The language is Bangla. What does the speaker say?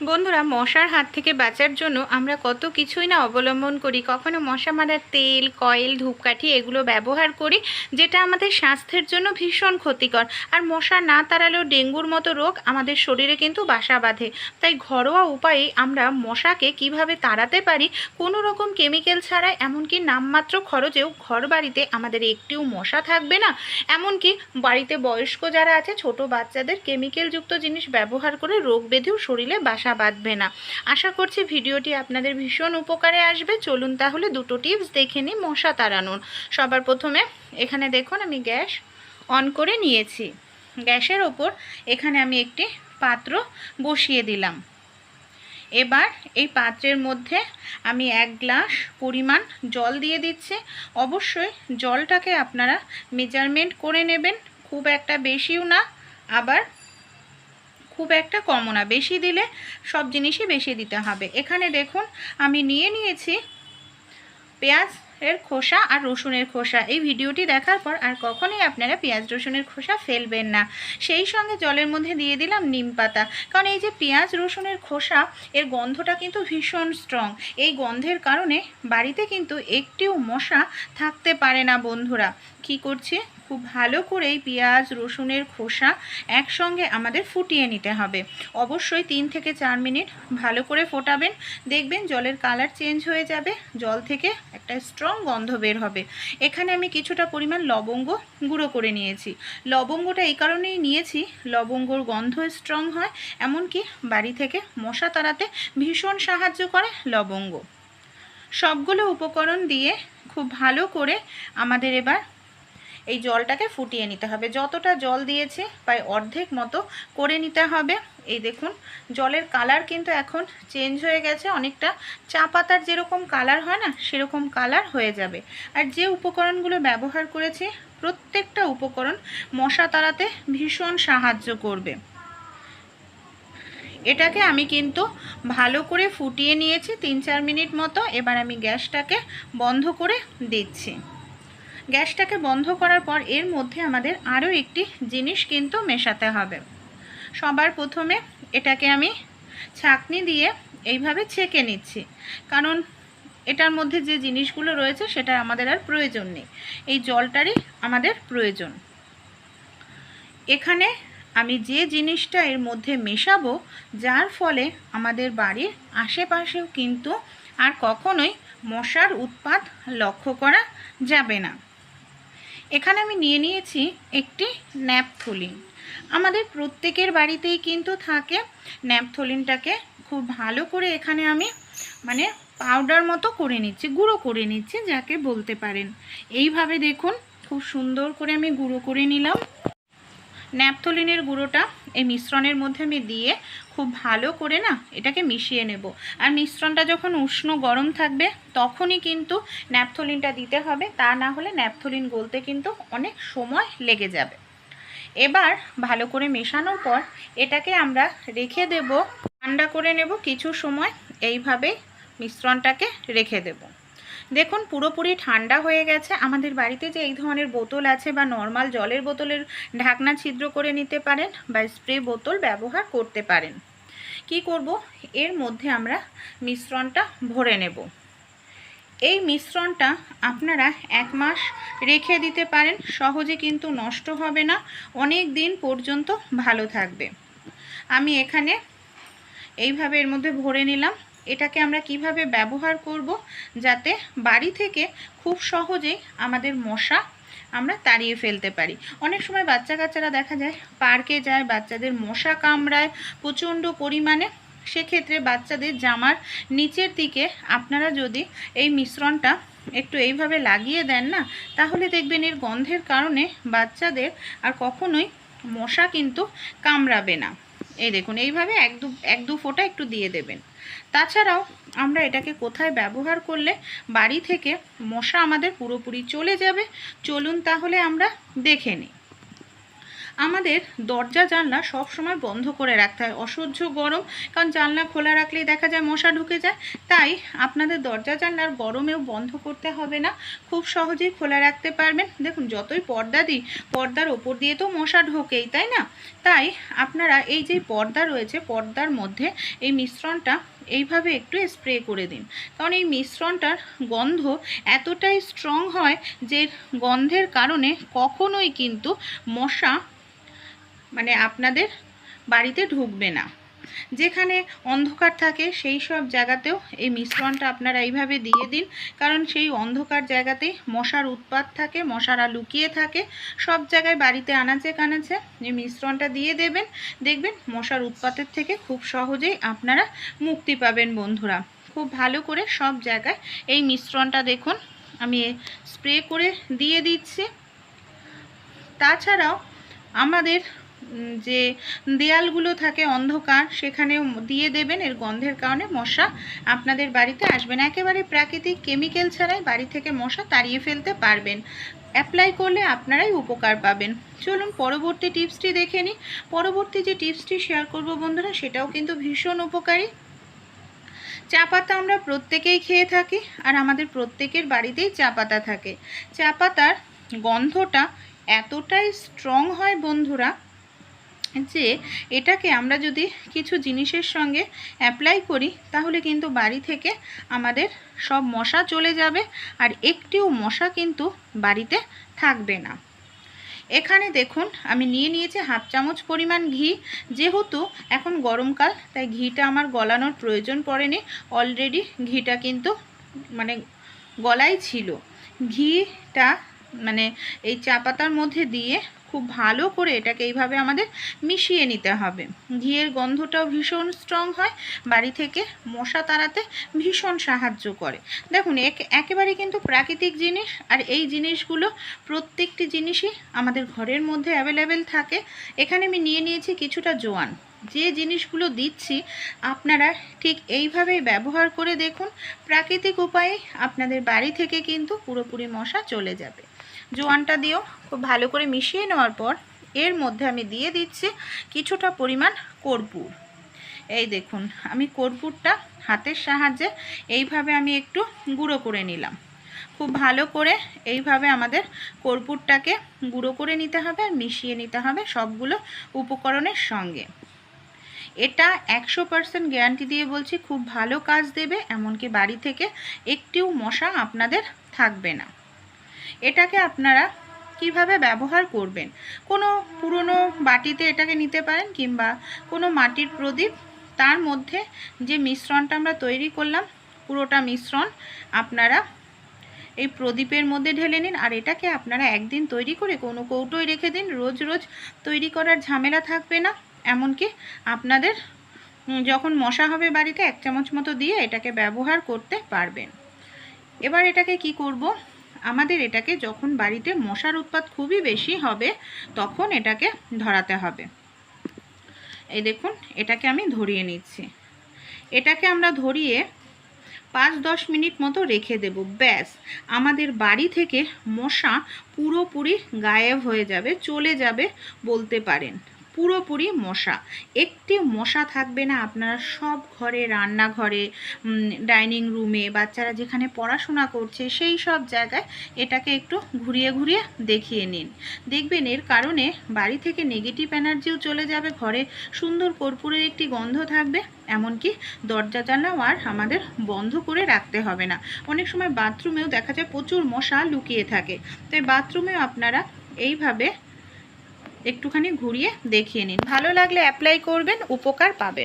বন্ধুরা, মশার হাত থেকে বাঁচার জন্য আমরা কত কিছুই না অবলম্বন করি। কখনো মশা মারার তেল, কয়েল, ধূপকাঠি এগুলো ব্যবহার করি, যেটা আমাদের স্বাস্থ্যের জন্য ভীষণ ক্ষতিকর। আর মশা না তাড়ালেও ডেঙ্গুর মতো রোগ আমাদের শরীরে কিন্তু বাসা বাঁধে। তাই ঘরোয়া উপায়ে আমরা মশাকে কীভাবে তাড়াতে পারি, কোনো রকম কেমিক্যাল ছাড়া এমনকি নামমাত্র খরচেও ঘর বাড়িতে আমাদের একটিও মশা থাকবে না। এমনকি বাড়িতে বয়স্ক যারা আছে, ছোট বাচ্চাদের কেমিক্যালযুক্ত জিনিস ব্যবহার করে রোগ বেঁধেও শরীরে বাসা বাঁধবে না। আশা করছি ভিডিওটি আপনাদের ভীষণ উপকারে আসবে। চলুন তাহলে দুটো টিপস দেখে নিই মশা তাড়ানোর। সবার প্রথমে এখানে দেখুন আমি গ্যাস অন করে নিয়েছি। গ্যাসের ওপর এখানে আমি একটি পাত্র বসিয়ে দিলাম। এবার এই পাত্রের মধ্যে আমি এক গ্লাস পরিমাণ জল দিয়ে দিচ্ছি। অবশ্যই জলটাকে আপনারা মেজারমেন্ট করে নেবেন। খুব একটা বেশিও না। আবার খুব একটা কমও না। বেশি দিলে সব জিনিসই বেশি দিতে হবে। এখানে দেখুন, আমি নিয়ে নিয়েছি পেঁয়াজ এর খোসা আর রসুনের খোসা। এই ভিডিওটি দেখার পর আর কখনোই আপনারা পেঁয়াজ, রসুনের খোসা ফেলবেন না। সেই সঙ্গে জলের মধ্যে দিয়ে দিলাম নিম পাতা। কারণ এই যে পেঁয়াজ, রসুনের খোসা, এর গন্ধটা কিন্তু ভীষণ স্ট্রং এই গন্ধের কারণে বাড়িতে কিন্তু একটিও মশা থাকতে পারে না বন্ধুরা। কি করছি? খুব ভালো করে এই পেঁয়াজ, রসুনের খোসা একসঙ্গে আমাদের ফুটিয়ে নিতে হবে। অবশ্যই তিন থেকে চার মিনিট ভালো করে ফোটাবেন। দেখবেন জলের কালার চেঞ্জ হয়ে যাবে, জল থেকে একটা স্ট্রং গন্ধ বের হবে। এখানে আমি কিছুটা পরিমাণ লবঙ্গ গুঁড়ো করে নিয়েছি। লবঙ্গটা এই কারণেই নিয়েছি, লবঙ্গর গন্ধ স্ট্রং হয়, এমনকি বাড়ি থেকে মশা তাড়াতে ভীষণ সাহায্য করে লবঙ্গ। সবগুলো উপকরণ দিয়ে খুব ভালো করে আমাদের এবার এই জলটাকে ফুটিয়ে নিতে হবে। যতটা জল দিয়েছে প্রায় অর্ধেক মতো করে নিতে হবে। এই দেখুন, জলের কালার কিন্তু এখন চেঞ্জ হয়ে গেছে। অনেকটা চা পাতার যেরকম কালার হয় না, সেরকম কালার হয়ে যাবে। আর যে উপকরণগুলো ব্যবহার করেছি, প্রত্যেকটা উপকরণ মশা তাড়াতে ভীষণ সাহায্য করবে। এটাকে আমি কিন্তু ভালো করে ফুটিয়ে নিয়েছি তিন চার মিনিট মতো। এবার আমি গ্যাসটাকে বন্ধ করে দিচ্ছি। গ্যাসটাকে বন্ধ করার পর এর মধ্যে আমাদের আরও একটি জিনিস কিন্তু মেশাতে হবে। সবার প্রথমে এটাকে আমি ছাঁকনি দিয়ে এইভাবে ছেঁকে নিচ্ছি। কারণ এটার মধ্যে যে জিনিসগুলো রয়েছে সেটা আমাদের আর প্রয়োজন নেই। এই জলটারই আমাদের প্রয়োজন। এখানে আমি যে জিনিসটা এর মধ্যে মেশাবো, যার ফলে আমাদের বাড়ির আশেপাশেও কিন্তু আর কখনোই মশার উৎপাত লক্ষ্য করা যাবে না। এখানে আমি নিয়ে নিয়েছি একটি ন্যাপথলিন। আমাদের প্রত্যেকের বাড়িতেই কিন্তু থাকে ন্যাপথলিনটাকে। খুব ভালো করে এখানে আমি মানে পাউডার মতো করে নিচ্ছি, গুঁড়ো করে নিচ্ছি, যাকে বলতে পারেন। এইভাবে দেখুন, খুব সুন্দর করে আমি গুঁড়ো করে নিলাম। ন্যাপথলিনের গুঁড়োটা এই মিশ্রণের মধ্যে আমি দিয়ে খুব ভালো করে না এটাকে মিশিয়ে নেব। আর মিশ্রণটা যখন উষ্ণ গরম থাকবে, তখনই কিন্তু ন্যাপথলিনটা দিতে হবে। তা না হলে ন্যাপথলিন গলতে কিন্তু অনেক সময় লেগে যাবে। এবার ভালো করে মেশানোর পর এটাকে আমরা রেখে দেব। ঠান্ডা করে নেব কিছু সময়। এইভাবে মিশ্রণটাকে রেখে দেবো। দেখুন, পুরোপুরি ঠান্ডা হয়ে গেছে। আমাদের বাড়িতে যে এই ধরনের বোতল আছে বা নর্মাল জলের বোতলের ঢাকনা ছিদ্র করে নিতে পারেন বা স্প্রে বোতল ব্যবহার করতে পারেন। কি করব? এর মধ্যে আমরা মিশ্রণটা ভরে নেব। এই মিশ্রণটা আপনারা এক মাস রেখে দিতে পারেন, সহজে কিন্তু নষ্ট হবে না। অনেক দিন পর্যন্ত ভালো থাকবে। আমি এখানে এইভাবে এর মধ্যে ভরে নিলাম। এটাকে আমরা কীভাবে ব্যবহার করব যাতে বাড়ি থেকে খুব সহজেই আমাদের মশা আমরা তাড়িয়ে ফেলতে পারি। অনেক সময় বাচ্চা কাচ্চারা দেখা যায় পার্কে যায়, বাচ্চাদের মশা কামড়ায় প্রচণ্ড পরিমাণে। সেক্ষেত্রে বাচ্চাদের জামার নিচের দিকে আপনারা যদি এই মিশ্রণটা একটু এইভাবে লাগিয়ে দেন না, তাহলে দেখবেন এর গন্ধের কারণে বাচ্চাদের আর কখনোই মশা কিন্তু কামড়াবে না। এই দেখুন, এইভাবে এক দু এক দু ফোঁটা একটু দিয়ে দেবেন। তাছাড়াও আমরা এটাকে কোথায় ব্যবহার করলে বাড়ি থেকে মশা আমাদের পুরোপুরি চলে যাবে, চলুন তাহলে আমরা দেখে নিই। আমাদের দরজা, জানলা সব সময় বন্ধ করে রাখতে হয়। অসহ্য গরম, কারণ জানলা খোলা রাখলেই দেখা যায় মশা ঢুকে যায়। তাই আপনাদের দরজা, জানলার গরমেও বন্ধ করতে হবে না। খুব সহজেই খোলা রাখতে পারবেন। দেখুন, যতই পর্দা দিই, পর্দার ওপর দিয়ে তো মশা ঢোকেই, তাই না? তাই আপনারা এই যে পর্দা রয়েছে, পর্দার মধ্যে এই মিশ্রণটা এইভাবে একটু স্প্রে করে দিন। কারণ এই মিশ্রণটার গন্ধ এতটাই স্ট্রং হয় যে গন্ধের কারণে কখনোই কিন্তু মশা মানে আপনাদের বাড়িতে ঢুকবে না। যেখানে অন্ধকার থাকে সেই সব জায়গাতেও এই মিশ্রণটা আপনারা এইভাবে দিয়ে দিন, কারণ সেই অন্ধকার জায়গাতেই মশার উৎপাত থাকে, মশারা লুকিয়ে থাকে, সব জায়গায় বাড়িতে আনাচে কানাচে এই মিশ্রণটা দিয়ে দেবেন। দেখবেন মশার উৎপাতের থেকে খুব সহজেই আপনারা মুক্তি পাবেন বন্ধুরা। খুব ভালো করে সব জায়গায় এই মিশ্রণটা দেখুন, আমি স্প্রে করে দিয়ে দিচ্ছি। তাছাড়াও আমাদের যে দেয়ালগুলো থাকে অন্ধকার, সেখানেও দিয়ে দেবেন। এর গন্ধের কারণে মশা আপনাদের বাড়িতে আসবে না। একেবারে প্রাকৃতিক কেমিক্যাল ছাড়াই বাড়ি থেকে মশা তাড়িয়ে ফেলতে পারবেন। অ্যাপ্লাই করলে আপনারাই উপকার পাবেন। চলুন পরবর্তী টিপসটি দেখে নিই। পরবর্তী যে টিপসটি শেয়ার করব বন্ধুরা, সেটাও কিন্তু ভীষণ উপকারী। চা পাতা আমরা প্রত্যেকেই খেয়ে থাকি, আর আমাদের প্রত্যেকের বাড়িতেই চা পাতা থাকে। চা পাতার গন্ধটা এতটাই স্ট্রং হয় বন্ধুরা যে এটাকে আমরা যদি কিছু জিনিসের সঙ্গে অ্যাপ্লাই করি, তাহলে কিন্তু বাড়ি থেকে আমাদের সব মশা চলে যাবে আর একটিও মশা কিন্তু বাড়িতে থাকবে না। এখানে দেখুন, আমি নিয়ে নিয়েছি হাফ চামচ পরিমাণ ঘি। যেহেতু এখন গরমকাল, তাই ঘিটা আমার গলানোর প্রয়োজন পড়েনি। অলরেডি ঘিটা কিন্তু মানে গলাই ছিল। ঘিটা মানে এই চা পাতার মধ্যে দিয়ে খুব ভালো করে এটাকে এইভাবে আমাদের মিশিয়ে নিতে হবে। ঘিয়ের গন্ধটাও ভীষণ স্ট্রং হয়, বাড়ি থেকে মশা তাড়াতে ভীষণ সাহায্য করে। দেখুন, এক- একেবারে কিন্তু প্রাকৃতিক জিনিস আর এই জিনিসগুলো প্রত্যেকটি জিনিসই আমাদের ঘরের মধ্যে অ্যাভেলেবেল থাকে। এখানে আমি নিয়ে নিয়েছি কিছুটা জোয়ান। যে জিনিসগুলো দিচ্ছি, আপনারা ঠিক এইভাবেই ব্যবহার করে দেখুন। প্রাকৃতিক উপায়ে আপনাদের বাড়ি থেকে কিন্তু পুরোপুরি মশা চলে যাবে। জোয়ানটা দিয়েও খুব ভালো করে মিশিয়ে নেওয়ার পর এর মধ্যে আমি দিয়ে দিচ্ছি কিছুটা পরিমাণ কর্পূর। এই দেখুন, আমি কর্পূরটা হাতের সাহায্যে এইভাবে আমি একটু গুঁড়ো করে নিলাম। খুব ভালো করে এইভাবে আমাদের কর্পূরটাকে গুঁড়ো করে নিতে হবে আর মিশিয়ে নিতে হবে সবগুলো উপকরণের সঙ্গে। এটা একশো পার্সেন্ট গ্যারান্টি দিয়ে বলছি, খুব ভালো কাজ দেবে, এমনকি বাড়ি থেকে একটিও মশা আপনাদের থাকবে না। এটাকে আপনারা কীভাবে ব্যবহার করবেন? কোনো পুরনো বাটিতে এটাকে নিতে পারেন কিংবা কোনো মাটির প্রদীপ, তার মধ্যে যে মিশ্রণটা আমরা তৈরি করলাম, পুরোটা মিশ্রণ আপনারা এই প্রদীপের মধ্যে ঢেলে নিন আর এটাকে আপনারা একদিন তৈরি করে কোনো কৌটোয় রেখে দিন। রোজ রোজ তৈরি করার ঝামেলা থাকবে না। এমনকি আপনাদের যখন মশা হবে বাড়িতে, এক চামচ মতো দিয়ে এটাকে ব্যবহার করতে পারবেন। এবার এটাকে কি করব? আমাদের এটাকে যখন বাড়িতে মশার উৎপাত খুবই বেশি হবে, তখন এটাকে ধরাতে হবে। এই দেখুন, এটাকে আমি ধরিয়ে নিচ্ছি। এটাকে আমরা ধরিয়ে পাঁচ দশ মিনিট মতো রেখে দেব। ব্যাস, আমাদের বাড়ি থেকে মশা পুরোপুরি গায়েব হয়ে যাবে, চলে যাবে বলতে পারেন। পুরোপুরি মশা। একটি মশা থাকবে না আপনারা সব ঘরে, রান্নাঘরে ডাইনিং রুমে, বাচ্চারা যেখানে পড়াশোনা করছে, সেই সব জায়গায় এটাকে একটু ঘুরিয়ে ঘুরিয়ে দেখিয়ে নিন। দেখবেন এর কারণে বাড়ি থেকে নেগেটিভ এনার্জিও চলে যাবে, ঘরে সুন্দর কর্পূরের একটি গন্ধ থাকবে, এমনকি দরজা, জানলাও আর আমাদের বন্ধ করে রাখতে হবে না। অনেক সময় বাথরুমেও দেখা যায় প্রচুর মশা লুকিয়ে থাকে। তাই বাথরুমেও আপনারা এইভাবে একটুখানি ঘুরিয়ে দেখিয়ে নিন। ভালো লাগলে অ্যাপ্লাই করবেন উপকার পাবেন।